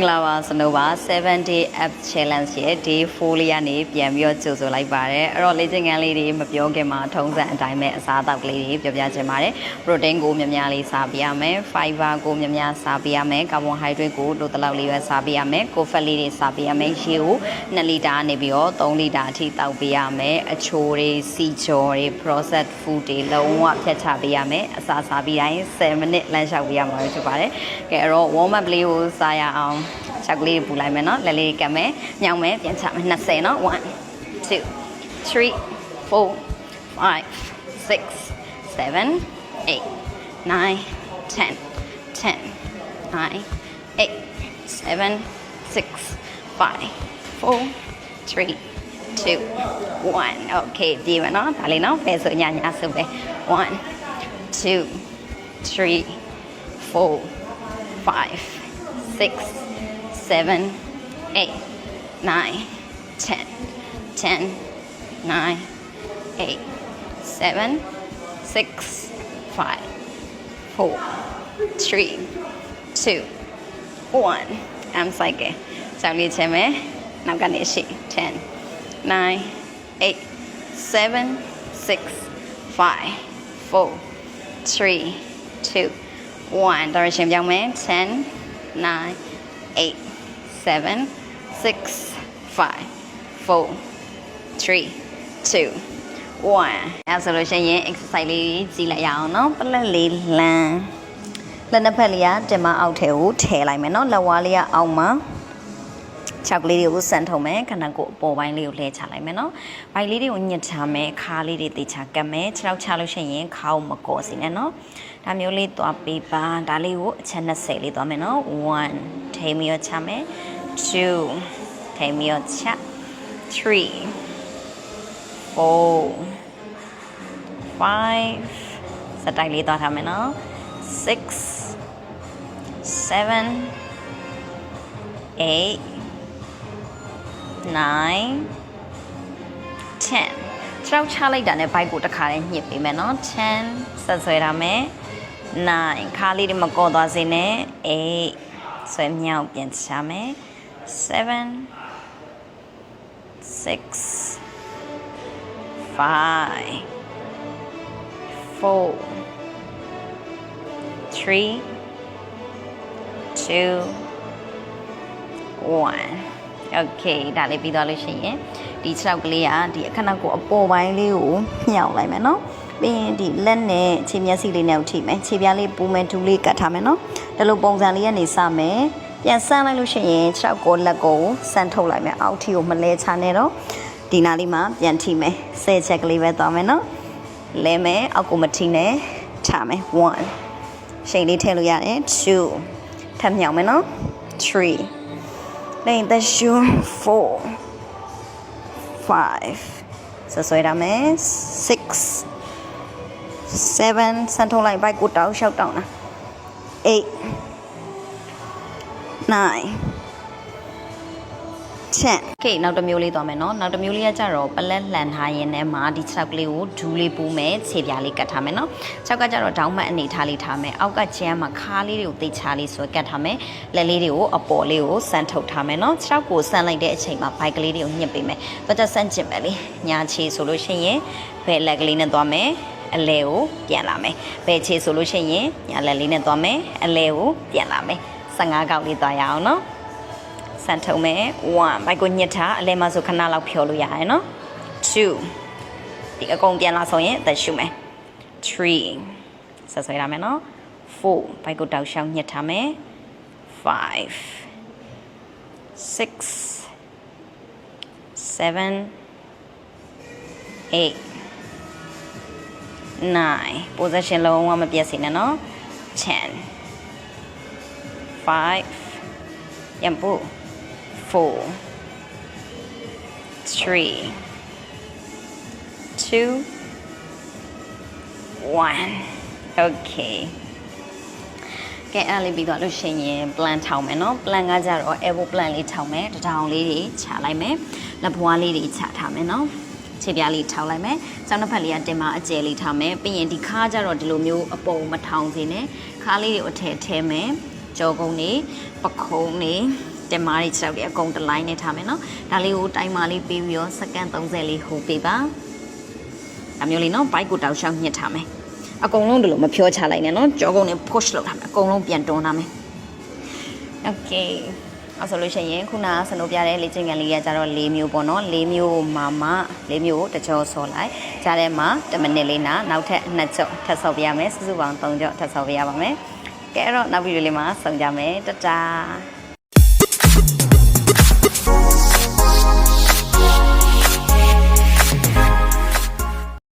င်္ဂလာပါစနိုးပါ7 day app challenge ရဲ့ day 4လေးကနေပြန်ပြီးတော့ကြိုဆိုလိုက်ပါတယ်အဲ့တော့လေ့ကျင့်ခန်းလေးတွေမပြောခင်မှာထုံးစံအတိုင်းပဲအစားအသောက်ကလေးတွေပြောပြချင်ပါတယ် protein ကိုများများလေးစားပေးရမယ် fiber ကိုများများစားပေးရမယ် carbohydrate ကိုလိုတလောက်လေးပဲစားပေးရမယ် co fat လေးတွေစားပေးရမယ်ရေကို2လီတာနေပြီးတော့3လီတာအထိတောက်ပေးရမယ်အချိုတွေစီချော်တွေ processed food တွေလုံးဝဖြတ်ချပေးရမယ်အစာစားပြီးတိုင်း7မိနစ်လမ်းလျှောက်ပေးရမှာဖြစ်ပါတယ်ကဲအဲ့တော့ warm up လေးကိုစားရအောင်ချက်ကလေးပူလိုက်မယ်နော်လက်လေးကပ်မယ်ညောင်းမယ်ပြန်ချမယ်20နော်1 2 3 4 5 6 7 8 9 10 10 9 8 7 6 5 4 3 2 1 okay ဒီမနော်ဒါလေးနော်ပဲ ဆိုညညဆိုပဲ1 2 3 4 5 6 7 8 9 10 10 9 8 7 6 5 4 3 2 1 I'm psychic ကြောက်လေးချင်မယ်နောက်ကနေရှိ10 9 8 7 6 5 4 3 2 1 direction ပြောင်းမယ်10 9 8 7 6 5 4 3 2 1အဲဆိုလို့ရှိရင် exercise လေးကြည့်လိုက်ရအောင်နော်ပလက်လေးလမ်းလက်နှစ်ဖက်လေးကတင်မအောက်ထဲကိုထည့်လိုက်မယ်နော်လက်ဝါးလေးကအောက်မှာခြောက်ကလေးတွေကိုစမ်းထုံမယ်ခဏကိုအပေါ်ပိုင်းလေးကိုလှည့်ချလိုက်မယ်နော်ဘိုင်လေးတွေကိုညှစ်ချမယ်ခါလေးတွေတေချာကပ်မယ်ခြေထောက်ချလို့ရှိရင်ခါကိုမကော်စီနဲ့နော်ဒါမျိုးလေးသွားပေးပါဒါလေးကိုအချက်20လေးသွားမယ်နော်1ထိမီရောချမယ် 2ထိမီရောချ3 4 5စတိုက်လေးသွားထားမယ်နော်6 7 8 9 10ခြေထောက်ချလိုက်တာနဲ့ဘိုက်ကိုတစ်ခါလေးညှစ်ပေးမယ်နော်10ဆက်ဆွဲထားမယ်9ခါလေးတွေမကောသွားစေနဲ့8ဆွဲမြောက်ပြန်ချမယ် 7 6 5 4 3 2 1 okay ဒါလေးပြီးသွားလို့ရှိရင်ဒီ6ကလေးကဒီအခဏကိုအပေါ်ပိုင်းလေးကိုမြှောက်လိုက်မယ်နော်ပြီးရင်ဒီလက်နဲ့ခြေမျက်စိလေးနဲ့ကိုထိမယ်ခြေပြားလေးပူမယ်ဒူးလေးကတ်ထားမယ်နော်ဒီလိုပုံစံလေးကနေစမယ် ပြန်ဆန်းလိုက်လို့ရှိရင်6ကိုလက်ကိုဆန်းထုတ်လိုက်မယ်အောက်ထီကိုမလဲချနဲ့တော့ဒီနားလေးမှာပြန်ထိမယ်ဆယ်ချက်ကလေးပဲသွားမယ်နော်လဲမယ်အောက်ကိုမထိနဲ့ထားမယ်1ရှိန်လေးထည့်လို့ရတယ်2ထပ်မြောက်မယ်နော်3လိမ့်သက်ရှူ4 5ဆွဆွဲရမယ်6 7ဆန်ထုံးလိုက်ဘိုက်ကိုတောက်လျှောက်တောင်းတာ8 9 10 okay နောက်တစ်မျိုးလေးသွားမယ်เนาะနောက်တစ်မျိုးလေးကကြတော့ပလက်လှန်ထားရင်ထဲမှာဒီ6ကလေးကိုဒူးလေးပူးမယ်ခြေပြားလေးကတ်ထားမယ်เนาะ6ကကြတော့ဒေါင်းမတ်အနေထားလေးထားမယ်အောက်ကချမ်းမှာခါးလေးတွေကိုတိတ်ချလေးဆွဲကတ်ထားမယ်လက်လေးတွေကိုအပေါ်လေးကိုစမ်းထုတ်ထားမယ်เนาะ6ကိုစမ်းလိုက်တဲ့အချိန်မှာဘိုက်ကလေးတွေကိုညှစ်ပေးမယ်တော့တက်ဆန့်ကျင်မယ်လေညာခြေဆိုလို့ရှိရင်ဘယ်လက်ကလေးနဲ့သွားမယ်အလဲကိုပြန်လာမယ်ဘယ်ခြေဆိုလို့ရှိရင်ညာလက်လေးနဲ့သွားမယ်အလဲကိုပြန်လာမယ် 15កောက်လေးသွားရအောင်နော်ဆန်ထုံမယ်1ဘိုက်ကိုညှစ်ထားအလဲမဆိုခဏလောက်ဖြောလို့ရတယ်နော်2ဒီအကုန်ပြန်လာဆိုရင်သက်ရှုမယ်3ဆက်ဆွဲရမယ်နော်4ဘိုက်ကိုတောက်ရှောင်းညှစ်ထားမယ်5 6 7 8 9 position လုံးဝမပြည့်စင်နဲ့နော်10 5ပြန်ပို့ four, three, two, one. Okay. ကဲအဲ့လေးပြီးတော့လို့ရှိရင် plan ထောင်မယ်နော် plan ကကြတော့ elbow plan လေးထောင်မယ်တထောင်လေးတွေခြာလိုက်မယ်လက်ဘွားလေးတွေခြာထားမယ်နော်ခြေပြားလေးထောင်လိုက်မယ်ကျောင်းတစ်ဖက်လေးကတင်မအကျယ်လေးထားမယ်ပြီးရင်ဒီခါကျတော့ဒီလိုမျိုးအပုံမထောင်စေနဲ့ခါလေးတွေကိုအထည့်ထဲမယ် ကြောကုန်းတွေပခုံးတွေတင်မားတွေခြေထောက်တွေအကုန်တစ်လိုင်းနဲ့ထားမယ်နော်ဒါလေးကိုတိုင်မာလေးပေးပြီးတော့စက္ကန့်30လေးဟိုပေးပါဒါမျိုးလေးနော်ဘိုက်ကိုတောက်လျှောက်ညှစ်ထားမယ်အကုန်လုံးဒီလိုမဖြောချလိုက်နဲ့နော်ကြောကုန်နဲ့ push လုပ်ထားမယ်အကုန်လုံးပြန်တွန်းထားမယ် okay အဲ့ဆိုလို့ရှိရင်ခုနကစနိုးပြတဲ့လေ့ကျင့်ခန်းလေးကကြတော့၄မျိုးပေါ့နော်၄မျိုးမာမ၄မျိုးကိုတစ်ကြောဆော်လိုက်ကြားထဲမှာ10မိနစ်လေးနာနောက်ထပ်2ကြောထပ်ဆော်ပြရမယ်စုစုပေါင်း3ကြောထပ်ဆော်ပြရပါမယ် ကဲအဲ့တော့နောက်ဗီဒီယိုလေးမှာဆုံကြမယ်တတား